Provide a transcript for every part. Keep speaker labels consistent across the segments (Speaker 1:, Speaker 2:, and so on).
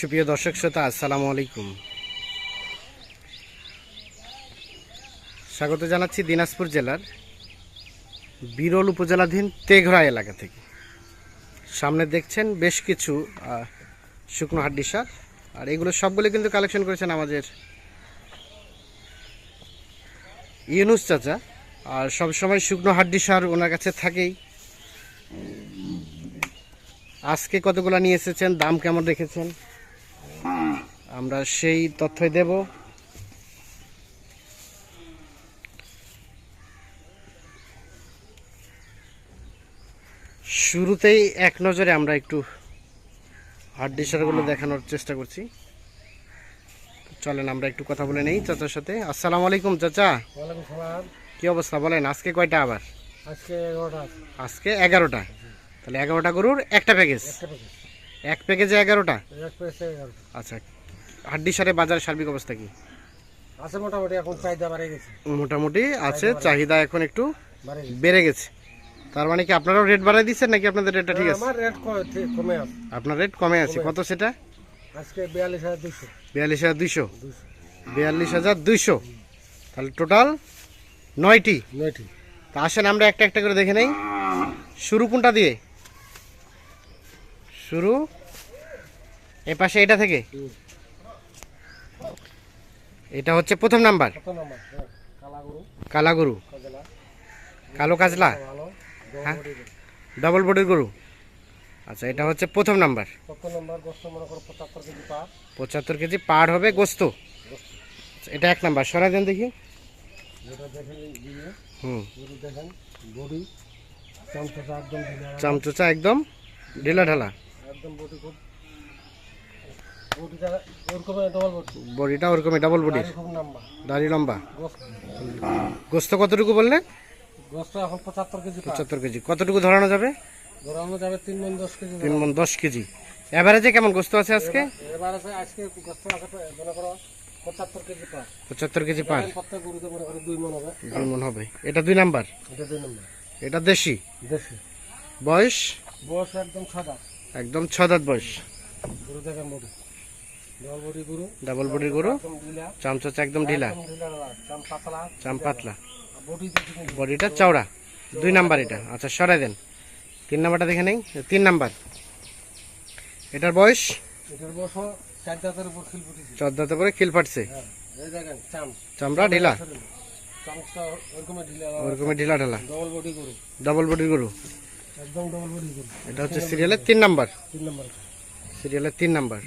Speaker 1: সুপ্রিয় দর্শক শ্রোতা, আসসালামু আলাইকুম। স্বাগত জানাচ্ছি দিনাজপুর জেলার বিরল উপজেলাধীন তেঘরা এলাকা থেকে। সামনে দেখছেন বেশ কিছু শুকনো হাড্ডি সার, আর এগুলো সবগুলো কিন্তু কালেকশন করেছেন আমাদের ইউনুস চাচা। আর সবসময় শুকনো হাড্ডি সার ওনার কাছে থাকেই। আজকে কতগুলো নিয়ে এসেছেন, দাম কেমন রেখেছেন? আমরা সেই তথ্যই দেব। শুরুতেই এক নজরে আমরা একটু হাড্ডি সারগুলো দেখানোর চেষ্টা করছি। চলেন আমরা একটু কথা বলে নেই চাচার সাথে। আসসালামু আলাইকুম চাচা। কি অবস্থা বলেন আজকে কয়টা আবার?
Speaker 2: আজকে এগারোটা
Speaker 1: তাহলে এগারোটা গরুর একটা প্যাকেজ এক প্যাকেজে এগারোটা। আচ্ছা হাড্ডি সারে বাজার সার্বিক অবস্থা কি?
Speaker 2: আছে মোটামুটি এখন চাহিদা বাড়ে গেছে।
Speaker 1: মোটামুটি আছে চাহিদা এখন একটু
Speaker 2: বেড়ে গেছে।
Speaker 1: তার মানে কি আপনারাও রেট বাড়াই দিচ্ছেন নাকি আপনাদের রেটটা ঠিক আছে?
Speaker 2: আমার রেট কমে আছে।
Speaker 1: আপনার রেট কমে আছে। কত সেটা?
Speaker 2: আজকে বিয়াল্লিশ হাজার দুশো
Speaker 1: বিয়াল্লিশ হাজার
Speaker 2: দুশো
Speaker 1: বিয়াল্লিশ হাজার দুইশো? তাহলে টোটাল নয়টি?
Speaker 2: নয়টি।
Speaker 1: তা আসেন আমরা একটা একটা করে দেখে নেই। শুরু কোনটা দিয়ে? শুরু? এ পাশে এটা থেকে। এটা হচ্ছে প্রথম নাম্বার।
Speaker 2: হ্যাঁ, কালা গরু
Speaker 1: কালা
Speaker 2: কজলা? ভালো।
Speaker 1: হ্যাঁ। বডির গরু। আচ্ছা এটা হচ্ছে প্রথম নাম্বার।
Speaker 2: পঁচাত্তর কেজি
Speaker 1: পার। হবে গোস্ত। আচ্ছা, এটা এক নাম্বার। সরাই দেন দেখি। চামচোচা একদম ঢিলা। ঢালা
Speaker 2: একদম বডিটা ওরকম ডবল বডি
Speaker 1: বডিটা ওরকমই ডাবল
Speaker 2: নাম্বার
Speaker 1: দাড়ি লম্বা।
Speaker 2: গোস্ত।
Speaker 1: কতটুকু বললেন?
Speaker 2: গোস্ত এখন পঁচাত্তর কেজি
Speaker 1: পঁচাত্তর কেজি। কতটুকু ধরানো যাবে?
Speaker 2: ধরানো যাবে তিন মন দশ কেজি
Speaker 1: তিন মন দশ কেজি। এভারেজে কেমন গোস্ত আছে আজকে?
Speaker 2: এবার আজকে গোস্ত আছে মনে করো পঁচাত্তর কেজি
Speaker 1: পার।
Speaker 2: দুই মন হবে।
Speaker 1: এটা দুই নাম্বার?
Speaker 2: এটা দুই নম্বর।
Speaker 1: এটা দেশি?
Speaker 2: দেশি।
Speaker 1: বয়স?
Speaker 2: বয়স একদম সাদা
Speaker 1: একদম ছ দাঁত বয়স। ডাবল বডির গরু
Speaker 2: ঢিলা
Speaker 1: একদম ঢিলা।
Speaker 2: একদম ঢিলা ঢালা, চাম পাতলা।
Speaker 1: চাম পাতলা।
Speaker 2: বডি দেখি
Speaker 1: বডিটা চওড়া। দুই নাম্বার এটা। আচ্ছা সরাই দেন। তিন নাম্বারটা দেখে নেই। তিন নাম্বার। এটার বয়স?
Speaker 2: চার দাঁতের উপর খিল ফাটছে। হ্যাঁ
Speaker 1: চামড়া ঢিলা?
Speaker 2: ওরকমই ঢিলা
Speaker 1: ঢালা
Speaker 2: ডবল বডি গরু।
Speaker 1: ডাবল বডির গরু
Speaker 2: বডি গরু।
Speaker 1: এটা হচ্ছে সিরিয়ালের তিন নাম্বার। সিরিয়ালের তিন নাম্বার।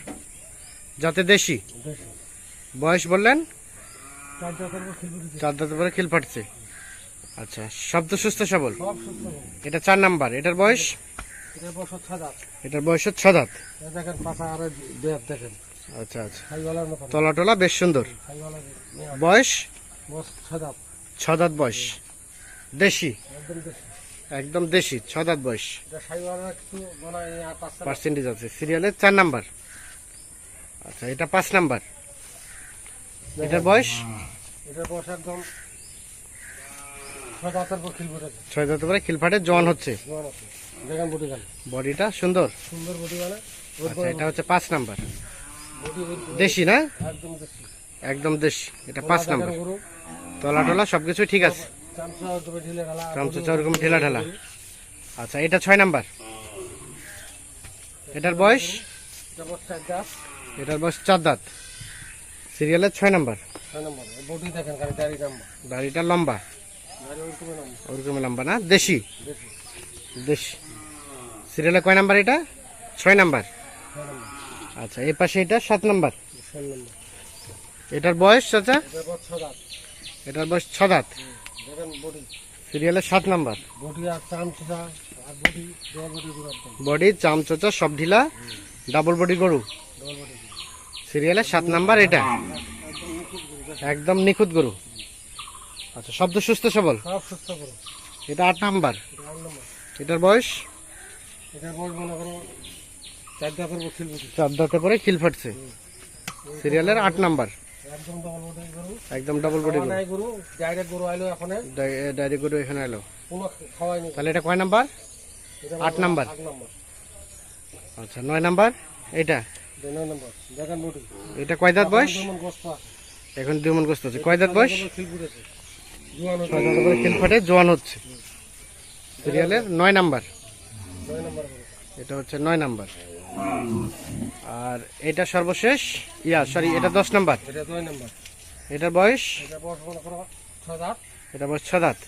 Speaker 1: যাতে দেশি? বয়স বললেন?
Speaker 2: চার দাঁতের উপর খিল ফুটেছে
Speaker 1: চার দাঁতে করে খিল ফাটছে আচ্ছা শব্দ সুস্থ সবল? এটা চার নাম্বার এটার বয়স?
Speaker 2: এটার বয়স
Speaker 1: ছ দাঁত।
Speaker 2: দেখেন
Speaker 1: আচ্ছা আচ্ছা। তলা টলা বেশ সুন্দর। বয়স? ছ দাঁত। বয়স। দেশি?
Speaker 2: একদম দেশি।
Speaker 1: ছ দাঁত বয়স। পার্সেন্টেজ আছে। সিরিয়ালের চার নাম্বার। আচ্ছা এটা পাঁচ নাম্বার। এটার বয়স?
Speaker 2: এটার বয়স একদম ছয় দাঁতের
Speaker 1: জোয়ান হচ্ছে। বডিটা সুন্দর।
Speaker 2: সুন্দর বডি মানে।
Speaker 1: আচ্ছা এটা হচ্ছে পাঁচ নাম্বার। দেশি না?
Speaker 2: একদম দেশি।
Speaker 1: এটা পাঁচ নাম্বার। তলা টলা সবকিছু ঠিক আছে। ওরকম ঢেলা ঢালা আচ্ছা এটা ছয় নাম্বার। এটার বয়স? এটার বয়স চার দাঁত। সিরিয়ালের ছয় নাম্বার। দাড়িটা লম্বা।
Speaker 2: ওরকম
Speaker 1: লম্বা। না? দেশি।
Speaker 2: দেশি।
Speaker 1: সিরিয়ালে কয় নাম্বার এটা? ছয় নাম্বার। আচ্ছা এই পাশে এটা সাত নাম্বার। এটার বয়স চাচা?
Speaker 2: এটার বয়স
Speaker 1: ছ দাঁত। সিরিয়ালের সাত নাম্বার।
Speaker 2: বডি
Speaker 1: চামচোচা সব ঢিলা ডাবল বডি গরু। সিরিয়ালের সাত নাম্বার এটা। একদম নিখুঁত গরু। আচ্ছা শব্দ সুস্থ সবল? এটা আট নাম্বার। এটার বয়স?
Speaker 2: এটার বয়স মনে করো চার খিল
Speaker 1: দাঁতে করে খিল ফাটছে সিরিয়ালের আট নাম্বার।
Speaker 2: একদম ডবল বডি গরু। ডাইরেক্ট গরু। আইলো এখন।
Speaker 1: ডায়েরি গরু এখানে তাহলে এটা কয় নাম্বার। আট নাম্বার। আচ্ছা নয় নাম্বার। এটা? এটা কয় দাঁত বয়স? এখন দুই মন গোস্ত আছে। কয় দাঁত বয়স?
Speaker 2: জোয়ান হচ্ছে
Speaker 1: ছয় দাঁত করে খেল ফাটে জোয়ান হচ্ছে। সিরিয়ালের নয় নাম্বার। এটা হচ্ছে নয় নাম্বার। আর এটা সর্বশেষ? ইয়া সরি এটা দশ নাম্বার।
Speaker 2: এটা
Speaker 1: বয়স?
Speaker 2: এটা বয়স
Speaker 1: ছ দাঁত।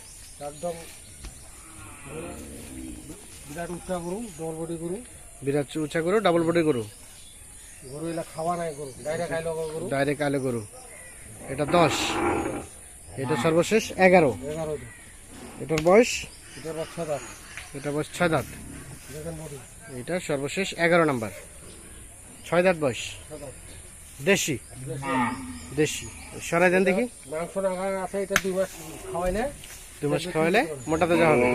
Speaker 2: বিরাট উচ্চা গরু ডবল বডি গরু।
Speaker 1: বিরাট উঁচা গরু ডাবল বডি গরু।
Speaker 2: গরু এলা খাওয়া নাই গরু ডাইরেক্ট গরু।
Speaker 1: ডাইরেক্ট আলো গরু। এটা দশ। এটা সর্বশেষ এগারো।
Speaker 2: এগারো
Speaker 1: এটার বয়স?
Speaker 2: এটা বা ছয় দাঁত।
Speaker 1: এটা বয়স ছয় দাঁত। এটা সর্বশেষ এগারো নাম্বার। ছয় দাঁত বয়স। দেশি? দেশি। সরাই দেন দেখি।
Speaker 2: মাংস আছে এটা দুই মাস খাওয়াই না
Speaker 1: দু মাস খাওয়াইলে মোটা তাজা হবে।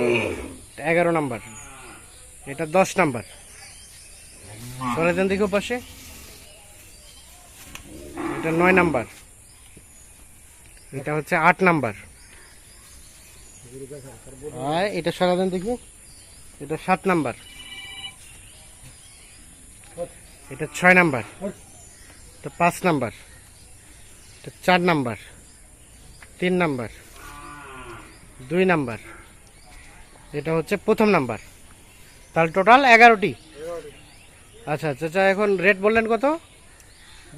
Speaker 1: এগারো নাম্বার। এটা দশ নাম্বার। সরাই দেন দেখি পাশে। এটা নয় নাম্বার। এটা হচ্ছে আট নাম্বার। এটা সরাই দেন দেখি। এটা সাত নাম্বার। এটা ছয় নাম্বার। এটা পাঁচ নাম্বার। এটা চার নাম্বার। তিন নাম্বার। দুই নাম্বার। এটা হচ্ছে প্রথম নাম্বার। তাহলে টোটাল এগারোটি। আচ্ছা আচ্ছা আচ্ছা এখন রেট বললেন কত?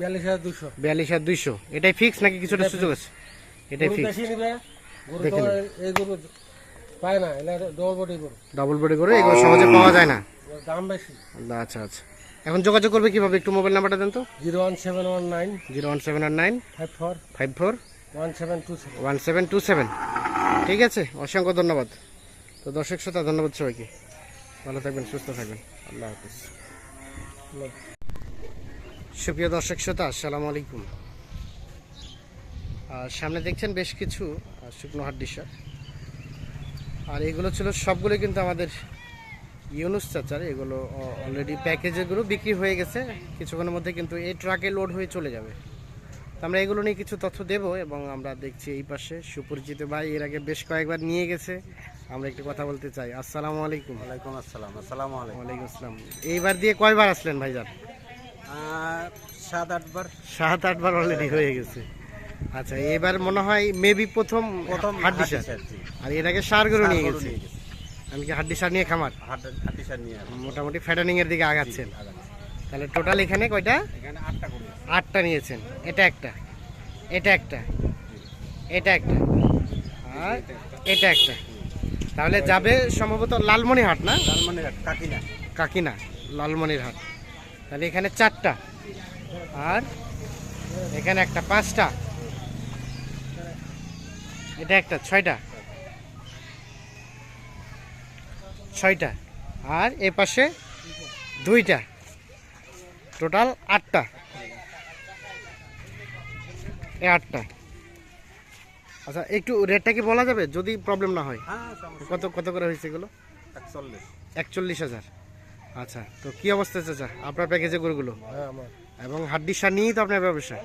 Speaker 2: বিয়াল্লিশ হাজার দুশো
Speaker 1: বিয়াল্লিশ আর দুইশো। এটাই ফিক্স নাকি কিছুটা সুযোগ আছে? এটাই ফিক্স
Speaker 2: বেশি নিবে গরু
Speaker 1: দেখে
Speaker 2: তো
Speaker 1: নিবে।
Speaker 2: এই গরু পায় না এলা ডবল বডি গরু।
Speaker 1: ডবল বডি করে এগুলো সহজে পাওয়া যায় না।
Speaker 2: দাম বেশি।
Speaker 1: আচ্ছা আচ্ছা। এখন যোগাযোগ করবে কীভাবে? একটু মোবাইল নাম্বারটা দেন তো।
Speaker 2: Zero one seven one nine
Speaker 1: zero one seven আর nine
Speaker 2: five four
Speaker 1: five four
Speaker 2: one seven two seven.
Speaker 1: One seven two seven. ঠিক আছে? অসংখ্য ধন্যবাদ। তো দর্শক শ্রোতা ধন্যবাদ সবাইকে। ভালো থাকবেন সুস্থ থাকবেন। আল্লাহ হাফিজ। সুপ্রিয় দর্শক শ্রোতা আসসালামু আলাইকুম। আর সামনে দেখছেন বেশ কিছু শুকনো হাড্ডি সার আর এগুলো ছিল সবগুলো কিন্তু আমাদের ইউনুস চাচার। এগুলো অলরেডি প্যাকেজেরগুলো বিক্রি হয়ে গেছে। কিছুক্ষণের মধ্যে কিন্তু এই ট্রাকে লোড হয়ে চলে যাবে। তো আমরা এগুলো নিয়ে কিছু তথ্য দেব এবং আমরা দেখছি এই পাশে সুপরিচিত ভাই এর আগে বেশ কয়েকবার নিয়ে গেছে। আমরা একটু কথা বলতে চাই। আসসালামু আলাইকুম।
Speaker 3: ওয়ালাইকুম আসসালাম। আসসালামু আলাইকুম।
Speaker 1: ওয়ালাইকুম আসসালাম। এইবার দিয়ে কয়বার আসলেন ভাইজান?
Speaker 3: সাত আটবার
Speaker 1: সাত আটবার অলরেডি হয়ে গেছে। আচ্ছা এবার মনে হয় মেবি প্রথম
Speaker 3: প্রথম
Speaker 1: হাড্ডি সার। আর এর আগে সার গরু নিয়ে গেছে। আমি কি হাড্ডি সার নিয়ে খামার?
Speaker 3: হাড্ডি- হাড্ডি সার নিয়ে
Speaker 1: মোটামুটি ফ্যাটানিং এর দিকে আগাচ্ছেন। তাহলে টোটাল এখানে কয়টা?
Speaker 3: এখানে আটটা
Speaker 1: আটটা নিয়েছেন। এটা একটা। এটা একটা। এটা একটা। আর এটা একটা। তাহলে যাবে সম্ভবত লালমনিরহাট না?
Speaker 3: লালমনিরহাট, কাকিনা।
Speaker 1: কাকিনা লালমনিরহাট। তাহলে এখানে চারটা। আর এখানে একটা পাঁচটা। এটা একটা ছয়টা। ছয়টা। আর এ পাশে দুইটা। টোটাল আটটা। এ আটটা। আচ্ছা একটু রেটটা কি বলা যাবে? যদি প্রবলেম না হয়।
Speaker 3: হ্যাঁ
Speaker 1: কত কত করে হয়েছে এগুলো?
Speaker 3: একচল্লিশ।
Speaker 1: একচল্লিশ হাজার। আচ্ছা তো কি অবস্থা চাচা? আপনার প্যাকেজে গরুগুলো?
Speaker 2: হ্যাঁ
Speaker 1: এবং হাড্ডি সার নিয়েই তো আপনার ব্যবসা?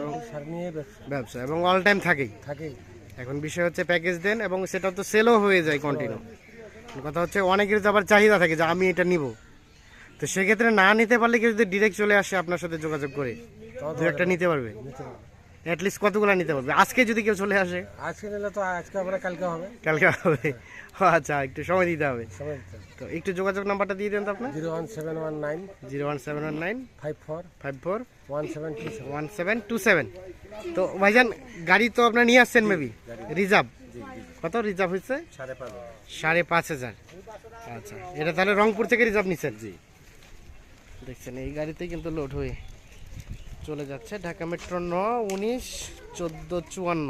Speaker 2: আমার সার নিয়ে ব্যবসা।
Speaker 1: এবং অল টাইম থাকেই?
Speaker 2: থাকেই।
Speaker 1: এখন বিষয় হচ্ছে প্যাকেজ দেন এবং সেটা তো সেলও হয়ে যায় কন্টিনিউ কথা হচ্ছে অনেকের তো আবার চাহিদা থাকে যে আমি এটা নিব। তো সেক্ষেত্রে না নিতে পারলে কেউ যদি ডিরেক্ট চলে আসে আপনার সাথে যোগাযোগ করে দু একটা নিতে পারব। অ্যাটলিস্ট কতগুলো নিতে পারবে? আজকে যদি কেউ চলে আসে?
Speaker 2: আজকে নিলে তো আজকে আমরা কালকে হবে।
Speaker 1: কালকে হবে। আচ্ছা একটু সময় দিতে হবে।
Speaker 2: সময় দিতে হবে।
Speaker 1: তো একটু যোগাযোগ নাম্বারটা দিয়ে দেন তো আপনার।
Speaker 2: Zero one seven one nine.
Speaker 1: Zero one seven one nine.
Speaker 2: Five four.
Speaker 1: Five four.
Speaker 2: One seven two seven.
Speaker 1: One seven two seven. তো ভাইজান গাড়ি তো আপনার নিয়ে আসছেন মেবি রিজার্ভ? কত রিজার্ভ হচ্ছে
Speaker 3: সাড়ে পাঁচ
Speaker 1: সাড়ে পাঁচ হাজার। আচ্ছা এটা তাহলে রংপুর থেকে রিজার্ভ নিচ্ছেন
Speaker 3: জি।
Speaker 1: দেখছেন এই গাড়িতেই কিন্তু লোড হয়ে চলে যাচ্ছে। ঢাকা মেট্রো ন উনিশ, চোদ্দ, চুয়ান্ন।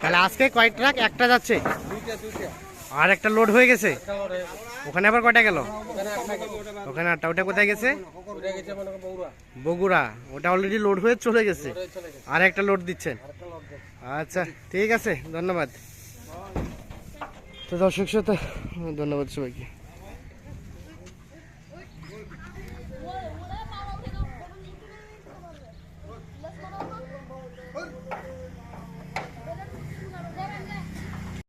Speaker 1: তাহলে আজকে কয় ট্রাক? একটা যাচ্ছে? আর একটা লোড হয়ে গেছে? ওখানে আবার কয়টা গেল?
Speaker 2: ওখানে
Speaker 1: আটটা। ওটা কোথায় গেছে? বগুড়া। ওটা অলরেডি লোড হয়ে চলে গেছে। আর একটা লোড দিচ্ছেন। আচ্ছা ঠিক আছে ধন্যবাদ। তো দর্শক সাথে ধন্যবাদ সবাইকে।